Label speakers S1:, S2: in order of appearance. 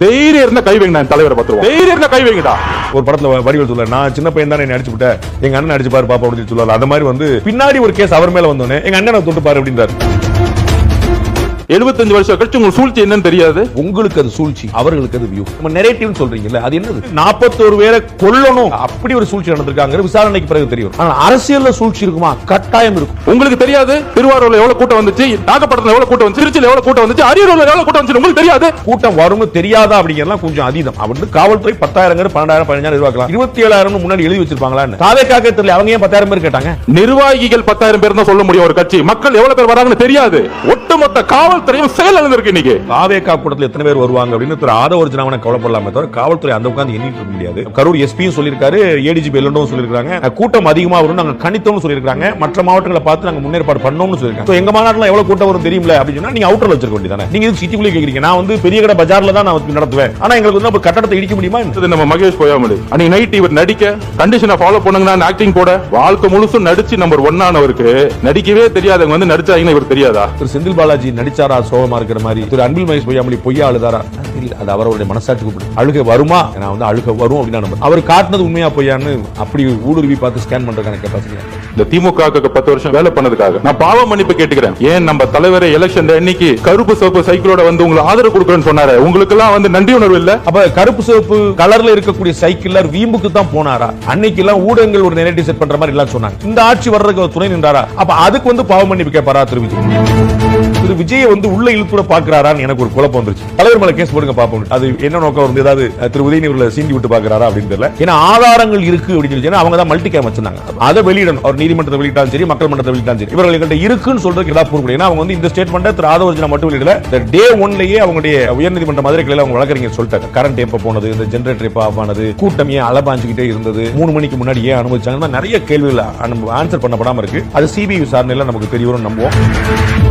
S1: தைரியம் இருந்தா கை வைங்க நான் தலைவரை பத்துருவோம் தைரியம் இருந்தா கை வைங்கடா.
S2: ஒரு படத்துல வடிவல் சொல்ல நான் சின்ன பையன் தானே அடிச்சு விட்டேன் எங்க அண்ணன் அடிச்சு பாரு பாப்பா அப்படின்னு சொல்லுவாங்க அந்த மாதிரி வந்து பின்னாடி ஒரு கேஸ் அவர் மேல வந்தோடனே எங்க அண்ணனை தொட்டு பாரு அப்படின்றாரு.
S1: 75 வருஷம் கழிச்சு உங்களுக்கு சூழ்ச்சி என்னன்னு தெரியாது.
S2: உங்களுக்கு அது சூழ்ச்சி அவர்களுக்கு அது வியூ நம்ம நெரேட்டிவ் சொல்றீங்கல்ல அது என்னது? நாற்பத்தோரு பேரை கொல்லணும். அப்படி ஒரு சூழ்ச்சி நடந்திருக்காங்க விசாரணைக்கு பிறகு தெரியும். ஆனா அரசியல்ல சூழ்ச்சி இருக்குமா? கட்டாயம் இருக்கும்.
S1: உங்களுக்கு தெரியாது? திருவாரூர்ல எவ்வளவு கூட்டம் வந்துச்சு? நாகப்பட்டினத்துல எவ்வளவு கூட்டம் வந்துச்சு? திருச்சியில எவ்வளவு கூட்டம் வந்துச்சு? அரியலூர்ல எவ்வளவு கூட்டம் வந்துச்சு? உங்களுக்கு தெரியாது?
S2: கூட்டம் வரும்னு தெரியாதா அப்படிங்கறதுலாம் கொஞ்சம் அதீதம். அப்படின்னு காவல்துறை பத்தாயிரம் பன்னெண்டாயிரம் பதினஞ்சாயிரம் எதிர்பார்க்கலாம். இருபத்தி ஏழாயிரம் முன்னாடி எழுதி வச்சிருப்பாங்களான்னு தாவேக்காக தெரியல அவங்க ஏன் பத்தாயிரம் பேர் கேட்டாங்க?
S1: நிர்வாகிகள் பத்தாயிரம் பேர் தான் சொல்ல முடியும் ஒரு கட்சி. மக்கள் எவ்வளவு பேர் வராங்கன்னு தெரியாது. ஒட்டுமொத்த காவல்துறையும் செயல் இழந்திருக்கு இன்னைக்கு.
S2: தாவேக்கா கூட்டத்தில் எத்தனை பேர் வருவாங்க அப்படின்னு திரு ஆதவ அர்ஜுனாவனை கவலைப்படலாமே தவிர காவல்துறை அந்த உட்கார்ந்து எண்ணிட்டு இருக்க முடியாது. கரூர் எஸ்பியும் சொல்லியிருக்காரு ஏடிஜிபி எல்லண்டும் சொல்லியிருக்காங்க கூட்டம் அதிகமா வரும் நாங்க கணித்தோம்னு சொல்லியிருக்காங்க மற்ற மாவட்டங்களை பார்த்து நாங்க முன்னேற்பாடு பண்ணோம்னு சொல்லியிருக்காங்க. எங்க மாநாட்டில் எவ்வளவு கூட்டம் வரும் தெரியும்ல அப்படின்னு சொன்னா நீங்க அவுட்டர்ல வச்சிருக்க வேண்டியதானே நீங்க சிட்டிக்குள்ளே கேக்குறீங்க? நான் வந்து பெரிய கடை பஜார்ல தான் நான் நடத்துவேன். ஆனா எங்களுக்கு வந்து கட்டடத்தை இடிக்க முடியுமா
S1: இது நம்ம மகேஷ் பொய்யாமலி அன்னைக்கு நைட் இவர் நடிக்க கண்டிஷனை ஃபாலோ பண்ணுங்கன்னா ஆக்டிங் போட. வாழ்க்கை முழுசும் நடிச்சு நம்பர் ஒன்னானவருக்கு நடிக்கவே தெரியாதவங்க வந்து நடிச்சாங்கன்னா இவர் தெரியாதா?
S2: திரு செந்தில் பாலாஜி நடிச்சாரா சோகமா இருக்கிற மாதிரி. திரு அன்பில் மகேஷ் பொய்யாமொழி பொய்யா அழுதாரா? தெரியல அது அவருடைய மனசாட்சி கூப்பிடு. அழுக வருமா? நான் வந்து அழுக வரும் அப்படின்னு அவர் காட்டினது உண்மையா பொய்யான்னு அப்படி ஊடுருவி பார்த்து ஸ்கேன் பண்றதுக்கான கெப்பாசிட்டி
S1: இந்த திமுக பத்து வருஷம் வேலை பண்ணதுக்காக. நான் பாவ மன்னிப்பு கேட்டுக்கிறேன். ஏன் நம்ம தலைவர் எலெக்ஷன் அன்னைக்கு கருப்பு சிவப்பு சைக்கிளோட வந்து உங்களுக்கு ஆதரவு கொடுக்குறேன்னு சொன்னாரு? உங்களுக்கு எல்லாம் வந்து நன்றி உணர்வு இல்ல?
S2: அப்ப கருப்பு சிவப்பு கலர்ல இருக்கக்கூடிய சைக்கிள்ல வீம்புக்கு தான் போனாரா? அன்னைக்கு எல்லாம் ஊடகங்கள் ஒரு நெரேட்டிவ் செட் பண்ற மாதிரி எல்லாம் சொன்னாங்க. இந்த ஆட்சி வர்றதுக்கு துணை நின்றாரா? அப்ப அதுக்கு வந்து பாவ மன்னிப்பு கேட்பாரா திரு விஜய் திரு விஜயை வந்து உள்ள இழுத்துட பாக்குறாரான்னு எனக்கு ஒரு குழப்பம் வந்துருச்சு. தலைவர் மேல கேஸ் போடுங்க பாப்போம் அது என்ன நோக்கம் வந்து ஏதாவது திரு உதயநிதி சீண்டி விட்டு பாக்குறாரா அப்படின்னு தெரியல. ஏன்னா ஆதாரங்கள் இருக்கு அப்படின்னு சொல்லி அவங்க தான் மல்டி கேம் வச்சிருந்தாங்க. அதை வெளியிடணும். அவர் நீதிமன்றத்தை வெளியிட்டாலும் சரி மக்கள் மன்றத்தை வெளியிட்டாலும் சரி இவர்கள்கிட்ட இருக்குன்னு சொல்றதுக்கு ஏதாவது ப்ரூவ் ஏன்னா அவங்க வந்து இந்த ஸ்டேட்மெண்ட் திரு ஆதவர்ஜனா மட்டும் வெளியிடல. டே ஒன்லயே அவங்களுடைய உயர்நீதிமன்ற மதுரை கிளையில் அவங்க வழக்கறிஞர் சொல்லிட்டாங்க. கரண்ட் எப்போ போனது இந்த ஜென்ரேட்டர் எப்போ ஆஃப் ஆனது கூட்டம் ஏன் அலபாஞ்சுக்கிட்டே இருந்தது. மூணு மணிக்கு முன்னாடி ஏன் அனுபவிச்சாங்கன்னா நிறைய கேள்விகள் ஆன்சர் பண்ணப்படாம இருக்கு. அது சிபிஐ விசாரணையில நமக்கு தெரிய வரும் நம்புவோம்.